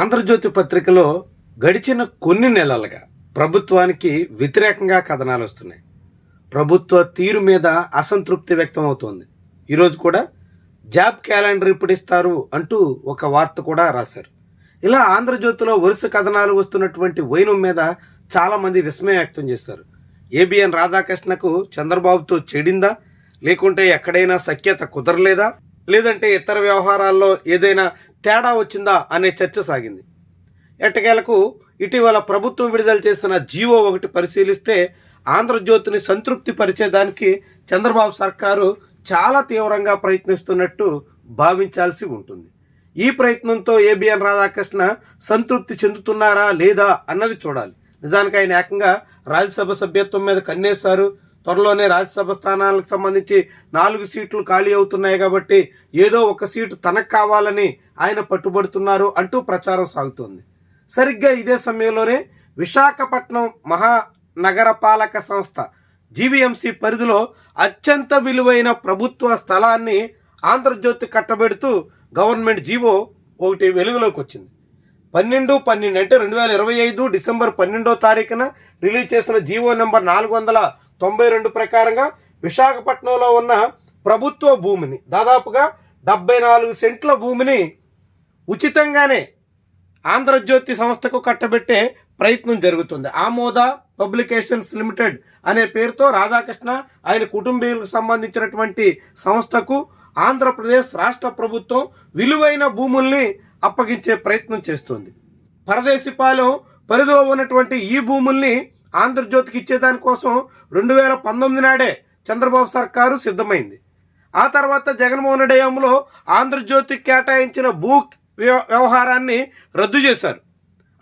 ఆంధ్రజ్యోతి పత్రికలో గడిచిన కొన్ని నెలలుగా ప్రభుత్వానికి వ్యతిరేకంగా కథనాలు వస్తున్నాయి. ప్రభుత్వ తీరు మీద అసంతృప్తి వ్యక్తం అవుతోంది ఈరోజు కూడా జాబ్ క్యాలెండర్ ఇప్పుడు ఇస్తారు అంటూ ఒక వార్త కూడా రాశారు. ఇలా ఆంధ్రజ్యోతిలో వరుస కథనాలు వస్తున్నటువంటి వైనం మీద చాలామంది విస్మయం వ్యక్తం చేశారు. ఏబిఎన్ రాధాకృష్ణకు చంద్రబాబుతో చెడిందా? లేకుంటే ఎక్కడైనా సఖ్యత కుదరలేదా? లేదంటే ఇతర వ్యవహారాల్లో ఏదైనా తేడా వచ్చిందా అనే చర్చ సాగింది. ఎట్టకేలకు ఇటీవల ప్రభుత్వం విడుదల చేసిన జీవో ఒకటి పరిశీలిస్తే ఆంధ్రజ్యోతిని సంతృప్తి పరిచేదానికి చంద్రబాబు సర్కారు చాలా తీవ్రంగా ప్రయత్నిస్తున్నట్టు భావించాల్సి ఉంటుంది. ఈ ప్రయత్నంతో ఏబిఎన్ రాధాకృష్ణ సంతృప్తి చెందుతున్నారా లేదా అన్నది చూడాలి. నిజానికి ఆయన ఏకంగా రాజ్యసభ సభ్యత్వం మీద కన్నేశారు త్వరలోనే రాజ్యసభ స్థానాలకు సంబంధించి నాలుగు సీట్లు ఖాళీ అవుతున్నాయి కాబట్టి ఏదో ఒక సీటు తనకు కావాలని ఆయన పట్టుబడుతున్నారు అంటూ ప్రచారం సాగుతోంది. సరిగ్గా ఇదే సమయంలోనే విశాఖపట్నం మహానగరపాలక సంస్థ జీవీఎంసీ పరిధిలో అత్యంత విలువైన ప్రభుత్వ స్థలాన్ని ఆంధ్రజ్యోతి కట్టబెడుతూ గవర్నమెంట్ జీవో ఒకటి వెలుగులోకి వచ్చింది. పన్నెండు పన్నెండు అంటే రెండు వేల ఇరవై ఐదు డిసెంబర్ పన్నెండో తారీఖున రిలీజ్ చేసిన జీవో నెంబర్ నాలుగు వందల తొంభై రెండు ప్రకారంగా విశాఖపట్నంలో ఉన్న ప్రభుత్వ భూమిని దాదాపుగా డెబ్బై నాలుగు సెంట్ల భూమిని ఉచితంగానే ఆంధ్రజ్యోతి సంస్థకు కట్టబెట్టే ప్రయత్నం జరుగుతుంది. ఆమోద పబ్లికేషన్స్ లిమిటెడ్ అనే పేరుతో రాధాకృష్ణ ఆయన కుటుంబీకులకు సంబంధించినటువంటి సంస్థకు ఆంధ్రప్రదేశ్ రాష్ట్ర ప్రభుత్వం విలువైన భూముల్ని అప్పగించే ప్రయత్నం చేస్తుంది. పరదేశిపాలెం పరిధిలో ఉన్నటువంటి ఈ భూముల్ని ఆంధ్రజ్యోతికి ఇచ్చేదానికోసం రెండు వేల పంతొమ్మిది నాడే చంద్రబాబు సర్కారు సిద్ధమైంది. ఆ తర్వాత జగన్మోహన్ రెడ్డి హయాంలో ఆంధ్రజ్యోతికి కేటాయించిన భూ వ్యవ- వ్యవహారాన్ని రద్దు చేశారు.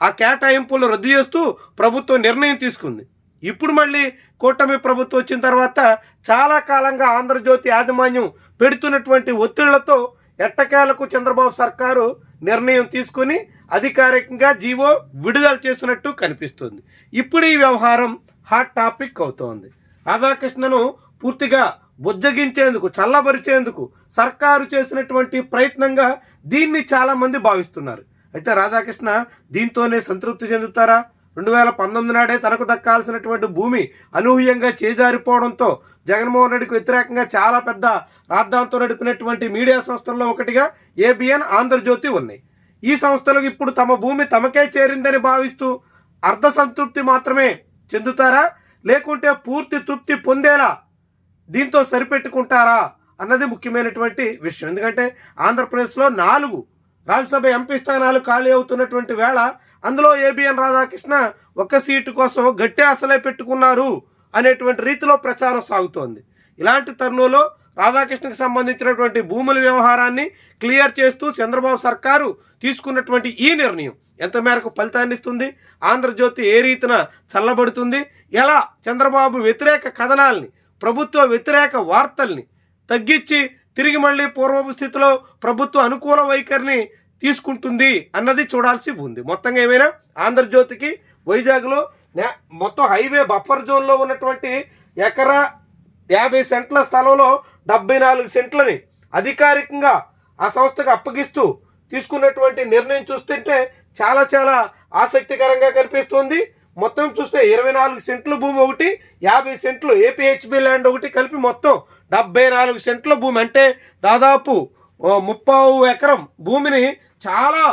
ఆ కేటాయింపులు రద్దు చేస్తూ ప్రభుత్వం నిర్ణయం తీసుకుంది. ఇప్పుడు మళ్ళీ కూటమి ప్రభుత్వం వచ్చిన తర్వాత చాలా కాలంగా ఆంధ్రజ్యోతి యాజమాన్యం పెడుతున్నటువంటి ఒత్తిళ్ళతో ఎట్టకేలకు చంద్రబాబు సర్కారు నిర్ణయం తీసుకుని అధికారికంగా జీవో విడుదల చేసినట్టు కనిపిస్తుంది. ఇప్పుడు ఈ వ్యవహారం హాట్ టాపిక్ అవుతోంది. రాధాకృష్ణను పూర్తిగా బుజ్జగించేందుకు చల్లబరిచేందుకు సర్కారు చేసినటువంటి ప్రయత్నంగా దీన్ని చాలామంది భావిస్తున్నారు. అయితే రాధాకృష్ణ దీంతోనే సంతృప్తి చెందుతారా? రెండు వేల పంతొమ్మిది నాడే తనకు దక్కాల్సినటువంటి భూమి అనూహ్యంగా చేజారిపోవడంతో జగన్మోహన్ రెడ్డికి వ్యతిరేకంగా చాలా పెద్ద రాద్ధాంతో నడిపినటువంటి మీడియా సంస్థల్లో ఒకటిగా ఏబిఎన్ ఆంధ్రజ్యోతి ఉన్నాయి. ఈ సంస్థలు ఇప్పుడు తమ భూమి తమకే చేరిందని భావిస్తూ అర్ధ సంతృప్తి మాత్రమే చెందుతారా? లేకుంటే పూర్తి తృప్తి పొందేలా దీంతో సరిపెట్టుకుంటారా? అన్నది ముఖ్యమైనటువంటి విషయం. ఎందుకంటే ఆంధ్రప్రదేశ్లో నాలుగు రాజ్యసభ ఎంపీ స్థానాలు ఖాళీ అవుతున్నటువంటి వేళ అందులో ఏబిఎన్ రాధాకృష్ణ ఒక సీటు కోసం గట్టి ఆశలే పెట్టుకున్నారు అనేటువంటి రీతిలో ప్రచారం సాగుతోంది. ఇలాంటి తరుణంలో రాధాకృష్ణకి సంబంధించినటువంటి భూముల వ్యవహారాన్ని క్లియర్ చేస్తూ చంద్రబాబు సర్కారు తీసుకున్నటువంటి ఈ నిర్ణయం ఎంత మేరకు ఫలితాన్ని ఇస్తుంది? ఆంధ్రజ్యోతి ఏ రీతిన చల్లబడుతుంది? ఎలా చంద్రబాబు వ్యతిరేక కథనాల్ని ప్రభుత్వ వ్యతిరేక వార్తల్ని తగ్గించి తిరిగి మళ్ళీ పూర్వపు స్థితిలో ప్రభుత్వ అనుకూల వైఖరిని తీసుకుంటుంది అన్నది చూడాల్సి ఉంది. మొత్తంగా ఏమైనా ఆంధ్రజ్యోతికి వైజాగ్లో నే- మొత్తం హైవే బఫర్ జోన్లో ఉన్నటువంటి ఎకరా యాభై సెంట్ల స్థలంలో డెబ్బై నాలుగు సెంట్లని అధికారికంగా ఆ సంస్థకు అప్పగిస్తూ తీసుకున్నటువంటి నిర్ణయం చూస్తుంటే చాలా చాలా ఆసక్తికరంగా కనిపిస్తుంది. మొత్తం చూస్తే ఇరవై నాలుగు సెంట్ల భూమి ఒకటి యాభై సెంట్లు ఏపీహెచ్బి ల్యాండ్ ఒకటి కలిపి మొత్తం డెబ్బై నాలుగు సెంట్ల భూమి. అంటే దాదాపు ఓ ముప్పావు ఎకరం భూమిని చాలా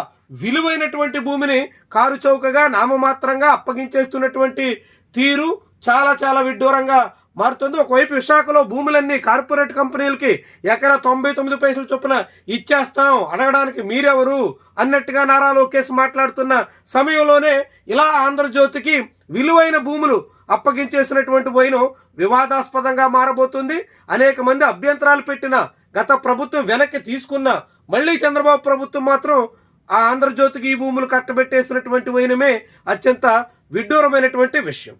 విలువైనటువంటి భూమిని కారు చౌకగా నామమాత్రంగా అప్పగించేస్తున్నటువంటి తీరు చాలా చాలా విడ్డూరంగా మారుతుంది. ఒకవైపు విశాఖలో భూములన్నీ కార్పొరేట్ కంపెనీలకి ఎకరా తొంభై తొమ్మిది పైసలు చొప్పున ఇచ్చేస్తాం. అడగడానికి మీరెవరు? అన్నట్టుగా నారా లోకేష్ మాట్లాడుతున్న సమయంలోనే ఇలా ఆంధ్రజ్యోతికి విలువైన భూములు అప్పగించేసినటువంటి వైను వివాదాస్పదంగా మారబోతుంది. అనేక మంది అభ్యంతరాలు పెట్టిన గత ప్రభుత్వం వెనక్కి తీసుకున్న మళ్ళీ చంద్రబాబు ప్రభుత్వం మాత్రం ఆ ఆంధ్రజ్యోతికి ఈ భూములు కట్టబెట్టేసినటువంటి వైనమే అత్యంత విడ్డూరమైనటువంటి విషయం.